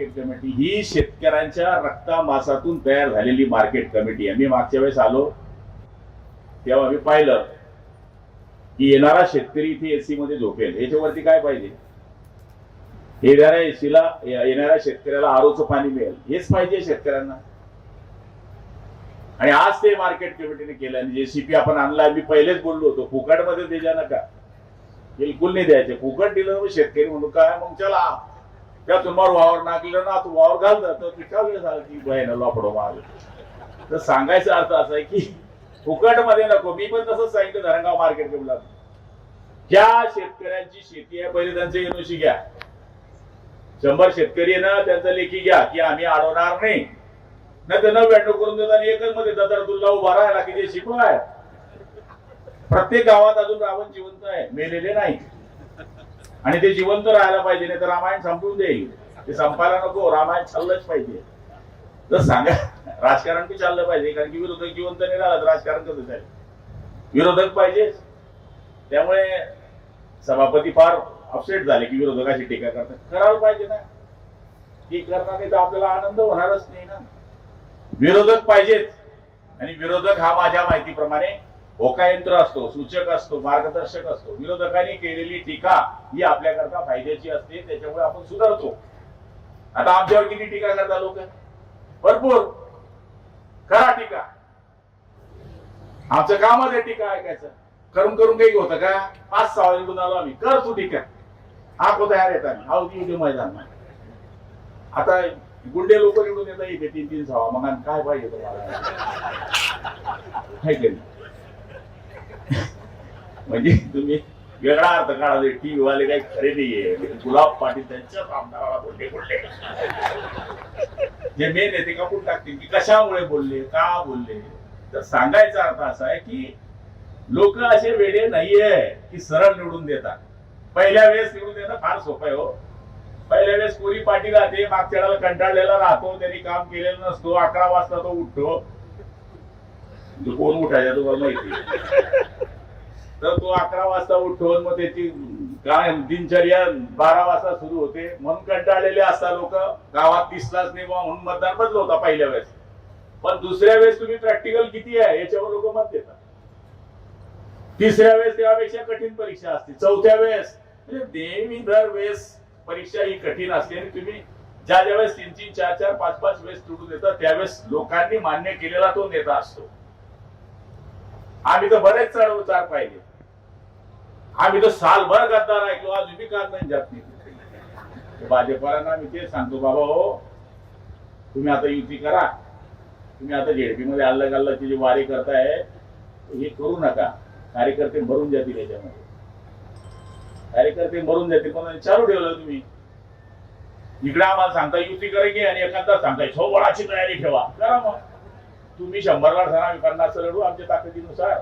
Market committee ही शेतकऱ्यांच्या रक्तामासातून तयार झालेली मार्केट कमिटी आहे. मी मागच्या वेळेस आलो तेव्हा मी पाहिलं की येणारा शेतकरी इथे एसी मध्ये झोपेल. याच्यावरती काय पाहिजे? येणाऱ्या एसीला येणाऱ्या शेतकऱ्याला आरोचं पाणी मिळेल. हेच पाहिजे शेतकऱ्यांना. आणि आज ते मार्केट कमिटीने केलं आणि जेसीपी आपण आणला मी पहिलेच बोललो होतो फुकटमध्ये द्यायच्या नका. बिलकुल नाही द्यायचे. फुकट दिलं शेतकरी म्हणून काय? मग चला. त्या तुम्हाला वावर नागलं ना तू वावर घाल तर पिठा वेळ झालं की बहिण लपडो मार तर सांगायचा अर्थ असा आहे की फुकटमध्ये नको. मी पण तसंच सांगितलं धरणगाव मार्केट केला ज्या शेतकऱ्यांची शेती आहे पहिले त्यांचे एनओसी घ्या. शंभर शेतकरी आहे ना त्यांचा लेखी घ्या की आम्ही अडवणार नाही. नाही तर नव्याण्णव करून देतात आणि एकच मध्ये दादा तुला उभा राहायला की जे शिकवाय. आहे प्रत्येक गावात अजून रावण जिवंत आहे मेलेले नाही. आणि ते जिवंत राहायला पाहिजे नाही तर रामायण संपवून देईल. ते संपायला नको रामायण चाललंच पाहिजे. तर सांगा राजकारण बी चाललं पाहिजे? कारण की विरोधक जिवंत नाही राहिला तर राजकारण कसं चालेल? विरोधक पाहिजे त्यामुळे सभापती फार अपसेट झाले की विरोधकाची टीका करतात. करायला पाहिजे ना. ती करणार नाही तर आपल्याला आनंद होणारच नाही ना. विरोधक पाहिजेत आणि विरोधक हा माझ्या माहितीप्रमाणे होकायंत्र असतो सूचक असतो मार्गदर्शक असतो विरोधकांनी केलेली टीका ही आपल्याकरता फायद्याची असते त्याच्यामुळे आपण सुधारतो. आता आमच्यावर किती टीका करता लोक? भरपूर. करा टीका. आमचं कामच आहे टीका ऐकायचं. करून करून काही होतं का? पाच सहा निघून आलो आम्ही. कर तू टीका. हा को तयार येतात हा होती उद्या मैदान. आता गुंडे लोक निवडून येतात इथे तीन तीन सहा मग काय पाहिजे तुम्हाला? म्हणजे तुम्ही वेगळा अर्थ काढा म्हणजे टीव्ही वाले काही खरे नाहीये. म्हणजे गुलाब पाटील त्यांच्याच आमदाराला बोलले बोलले. जे मेन आहे ते कापून टाकतील. की कशामुळे बोलले का बोलले? तर सांगायचा अर्थ असा आहे की लोक असे वेडे नाहीये की सरळ निवडून देतात. पहिल्या वेळेस निवडून देणं फार सोपं आहे हो. पहिल्या वेळेस कोरी पाठी राहते मागच्या कंटाळलेला राहतो त्यांनी काम केलेलं नसतो अकरा वाजता तो उठतो. कोण उठायचा तुम्हाला माहिती तर तो अकरा वाजता उठून मग त्याची काय दिनचर्या बारा वाजता सुरू होते. म्हणून कंटाळलेले असतात लोक. गावात दिसलाच नाही म्हणून मतदान बदल होता पहिल्या वेळेस. पण दुसऱ्या वेळेस तुम्ही प्रॅक्टिकल किती आहे याच्यावर लोक मत देतात. तिसऱ्या वेळेस त्यापेक्षा कठीण परीक्षा असते. चौथ्या वेळेस म्हणजे नेहमी दर वेळेस परीक्षा ही कठीण असते आणि तुम्ही ज्या ज्या वेळेस तीन तीन चार चार पाच पाच वेळेस निवडून देतात त्यावेळेस लोकांनी मान्य केलेला तो नेता असतो. आम्ही तर बरेच चढ उतार पाहिले. आम्ही तर सालभर गद्दार ऐकलो आज उभी काल नाही जात नाही. भाजपवाल्यांना मी तेच सांगतो बाबा हो तुम्ही आता युती करा. तुम्ही आता जेडपी मध्ये अल्ला गल्लाची जी वारी करताय हे करू नका. कार्यकर्ते मरून जातील याच्यामध्ये. कार्यकर्ते मरून जातील. पण चालू ठेवलं तुम्ही? इकडे आम्हाला सांगता युती करेगी आणि एखादा सांगताय. सोबळाची तयारी ठेवा. करा मग. तुम्ही शंभरला ठरा आम्ही पन्नास लढू आमच्या ताकदीनुसार.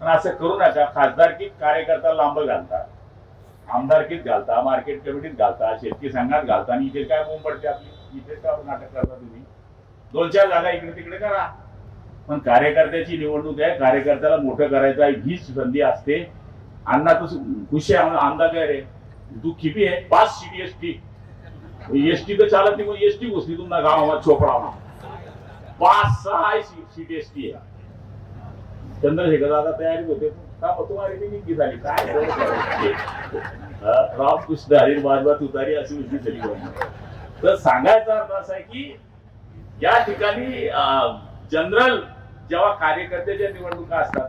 पण असं करू नका. खासदारकीत कार्यकर्ता लांब घालता आमदारकीत घालता मार्केट कमिटीत घालता शेतकी संघात घालता आणि इथे काय बोंब पडते आपली इथे का नाटक करता तुम्ही? दोन चार जागा इकडे तिकडे करा. पण कार्यकर्त्याची निवडणूक आहे. कार्यकर्त्याला मोठं करायचं आहे. हीच संधी असते. अण्णा तू खुशी आहे. म्हणून आमदार काय रे? तू किती आहे? पाच CT S T S T तर चालत नाही. पण एस टी घुसली तुम्हाला गावात चोपडा पाच सहा सीट एस टी आहे. चंद्रशेखर दादा तयारी होते. का मग तुम्हाला निघी झाली? काय राम कृष्ण हरी बाजवा तुतारी अशी उशी झाली तर सांगायचा अर्थ असा आहे की या ठिकाणी जनरल जेव्हा कार्यकर्त्याच्या निवडणुका असतात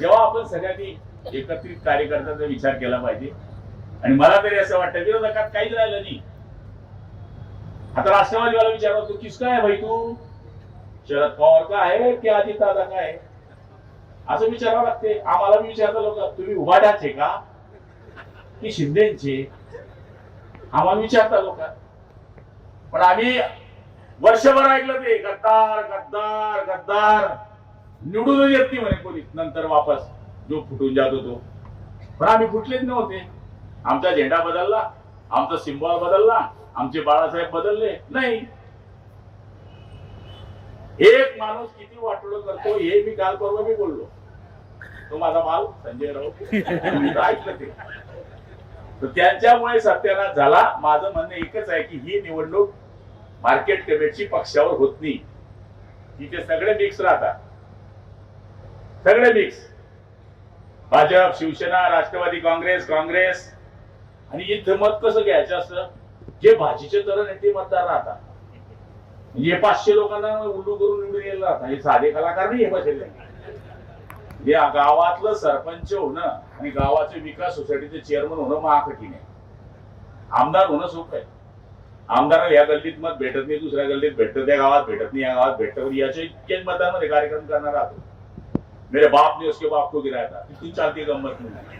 तेव्हा आपण सगळ्यांनी एकत्रित कार्यकर्त्यांचा विचार केला पाहिजे. आणि मला तरी असं वाटतं विरोधकात काहीच राहिलं नाही. आता राष्ट्रवादीवाला विचारतो किसका आहे भाई तू? शरद पवार का आहे की अजित दादा का आहे? असं विचारावं लागते. आम्हाला मी विचारलं लोक तुम्ही उभाट्याचे का? की शिंदेचे? आम्हाला विचारता लोक. पण आम्ही वर्षभर ऐकलं ते गद्दार गद्दार गद्दार. निवडून येत नाही म्हणे कोणी नंतर वापस. जो फुटून जात तो पण आम्ही फुटलेच नव्हते. आमचा झेंडा बदलला आमचा सिम्बॉल बदलला आमचे बाळासाहेब बदलले. नाही एक माणूस किती वाटोळ करतो हे मी काल परवा मी बोललो. तो माझा माल संजय राऊत. मी तर ऐकलं ते. तर त्यांच्यामुळे सत्यानाश झाला. माझं म्हणणं एकच आहे की ही निवडणूक मार्केट कमिटीची पक्षावर होत नाही. तिथे सगळे मिक्स राहतात. सगळे mix Bhajap Shivsena Rashtrawadi Congress Congress. आणि इथं मत कसं घ्यायचं असतं? जे भाजीचे तरण आहे ते मतदार राहतात. म्हणजे हे पाचशे लोकांना उल्लू करून निवडून यायला हे साधे कलाकार नाही हे बसलेले या गावातलं सरपंच होणं आणि गावाचे विकास सोसायटीचे चेअरमन होणं महाकठीण आहे. आमदार होणं सोपं आहे. आमदाराला या गल्लीत मत भेटत नाही दुसऱ्या गल्लीत भेटत त्या गावात भेटत नाही या गावात भेटत याच्या इतक्याच मतांमध्ये कार्यक्रम करणार आहोत. मेरे बाप ने उसके बाप को गिराया था. किती चालती गंमत नाही